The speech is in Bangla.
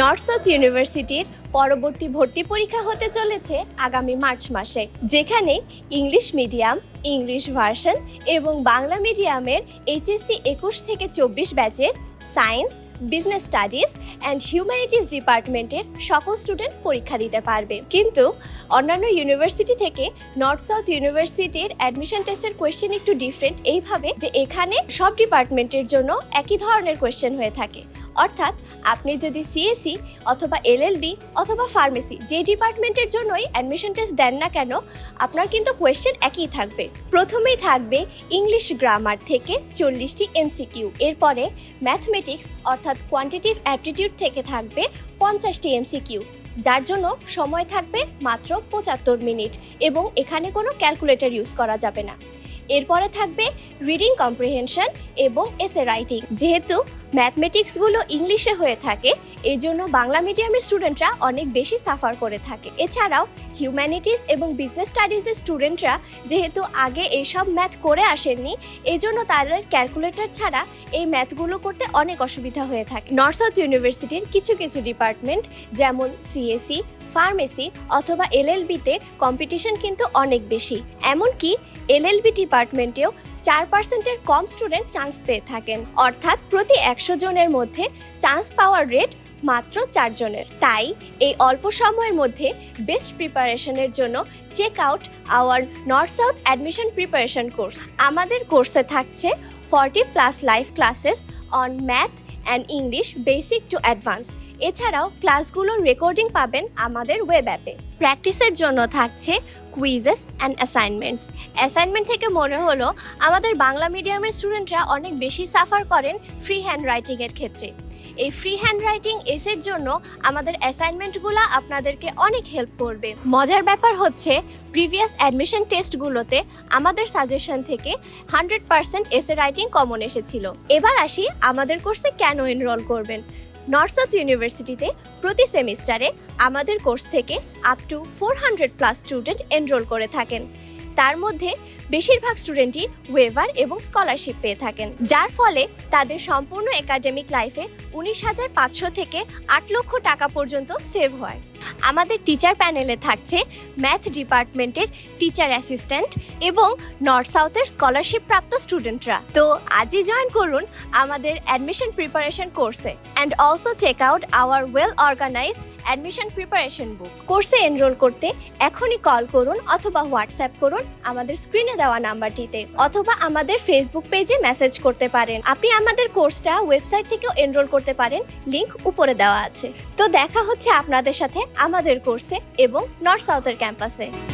নর্থ সাউথ ইউনিভার্সিটির পরবর্তী ভর্তি পরীক্ষা হতে চলেছে আগামী মার্চ মাসে, যেখানে ইংলিশ মিডিয়াম, ইংলিশ ভার্সন এবং বাংলা মিডিয়ামের এইচএসসি একুশ থেকে চব্বিশ ব্যাচের science, business studies and humanities ডিপার্টমেন্টের সকল স্টুডেন্ট পরীক্ষা দিতে পারবে। কিন্তু অন্যান্য ইউনিভার্সিটি থেকে নর্থ সাউথ ইউনিভার্সিটির অ্যাডমিশন টেস্টের কোয়েশ্চেন একটু ডিফারেন্ট। এইভাবে যে এখানে সব ডিপার্টমেন্টের জন্য একই ধরনের কোয়েশ্চেন হয়ে থাকে। অর্থাৎ আপনি যদি সিএসসি অথবা এলএলবি অথবা ফার্মেসি যে ডিপার্টমেন্টের জন্যই অ্যাডমিশন টেস্ট দেন না কেন, আপনার কিন্তু কোয়েশ্চেন একই থাকবে। প্রথমেই থাকবে ইংলিশ গ্রামার থেকে চল্লিশটি এমসিকিউ এরপরে ম্যাথমেটিক্স অর্থাৎ কোয়ান্টিটিভ অ্যাপটিটিউড থেকে থাকবে পঞ্চাশটি এমসিকিউ যার জন্য সময় থাকবে মাত্র পঁচাত্তর মিনিট এবং এখানে কোনো ক্যালকুলেটর ইউজ করা যাবে না। এরপরে থাকবে রিডিং কম্প্রিহেনশন এবং এসে রাইটিং যেহেতু ম্যাথমেটিক্সগুলো ইংলিশে হয়ে থাকে এই জন্য বাংলা মিডিয়ামের স্টুডেন্টরা অনেক বেশি সাফার করে থাকে। এছাড়াও হিউম্যানিটিস এবং বিজনেস স্টাডিজের স্টুডেন্টরা যেহেতু আগে এইসব ম্যাথ করে আসেননি এই জন্য তাদের ক্যালকুলেটর ছাড়া এই ম্যাথগুলো করতে অনেক অসুবিধা হয়ে থাকে। নর্থ সাউথ ইউনিভার্সিটির কিছু কিছু ডিপার্টমেন্ট যেমন সিএসি ফার্মেসি অথবা এলএলবিতে কম্পিটিশন কিন্তু অনেক বেশি। এমনকি এলএলবি ডিপার্টমেন্টেও চার পার্সেন্টের কম স্টুডেন্ট চান্স পেয়ে থাকেন। অর্থাৎ প্রতি একশো জনের মধ্যে চান্স পাওয়ার রেট মাত্র চারজনের তাই এই অল্প সময়ের মধ্যে বেস্ট প্রিপারেশনের জন্য check out our North South admission preparation course. আমাদের কোর্সে থাকছে forty plus live classes on math and English basic to advance. এছাড়াও ক্লাসগুলোর রেকর্ডিং পাবেন আমাদের ওয়েব অ্যাপে প্র্যাকটিসের জন্য থাকছে কুইজেস অ্যান্ড অ্যাসাইনমেন্টস অ্যাসাইনমেন্ট থেকে মনে হলো আমাদের বাংলা মিডিয়ামের স্টুডেন্টরা অনেক বেশি সাফার করেন ফ্রি হ্যান্ড রাইটিংয়ের ক্ষেত্রে। এই ফ্রি হ্যান্ড রাইটিং এসের জন্য আমাদের অ্যাসাইনমেন্টগুলো আপনাদেরকে অনেক হেল্প করবে। মজার ব্যাপার হচ্ছে প্রিভিয়াস অ্যাডমিশন টেস্টগুলোতে আমাদের সাজেশন থেকে hundred percent essay writing common এসেছিল। এবার আসি আমাদের কোর্সে কেন এনরোল করবেন? নর্থ সাউথ ইউনিভার্সিটিতে প্রতি সেমিস্টারে আমাদের কোর্স থেকে up to four hundred plus student enrol করে থাকেন। তার মধ্যে বেশিরভাগ স্টুডেন্টই ওয়েভার এবং স্কলারশিপ পেয়ে থাকেন। যার ফলে তাদের সম্পূর্ণ একাডেমিক লাইফে উনিশ হাজার পাঁচশো থেকে আট লক্ষ টাকা পর্যন্ত সেভ হয়। আমাদের টিচার প্যানেলে থাকছে ম্যাথ ডিপার্টমেন্টের টিচার অ্যাসিস্ট্যান্ট এবং নর্থ সাউথের স্কলারশিপ প্রাপ্ত স্টুডেন্টরা তো আজই জয়েন করুন আমাদের অ্যাডমিশন প্রিপারেশন কোর্সে and also check out our well organised admission preparation book কোর্সে এনরোল করতে এখনই কল করুন অথবা হোয়াটসঅ্যাপ করুন আমাদের স্ক্রিনে দেওয়া নাম্বারটিতে অথবা আমাদের ফেসবুক পেজে মেসেজ করতে পারেন। আপনি আমাদের কোর্সটা ওয়েবসাইট থেকেও এনরোল করতে পারেন। লিংক উপরে দেওয়া আছে। তো দেখা হচ্ছে আপনাদের সাথে আমাদের কোর্সে এবং নর্থ সাউথের ক্যাম্পাসে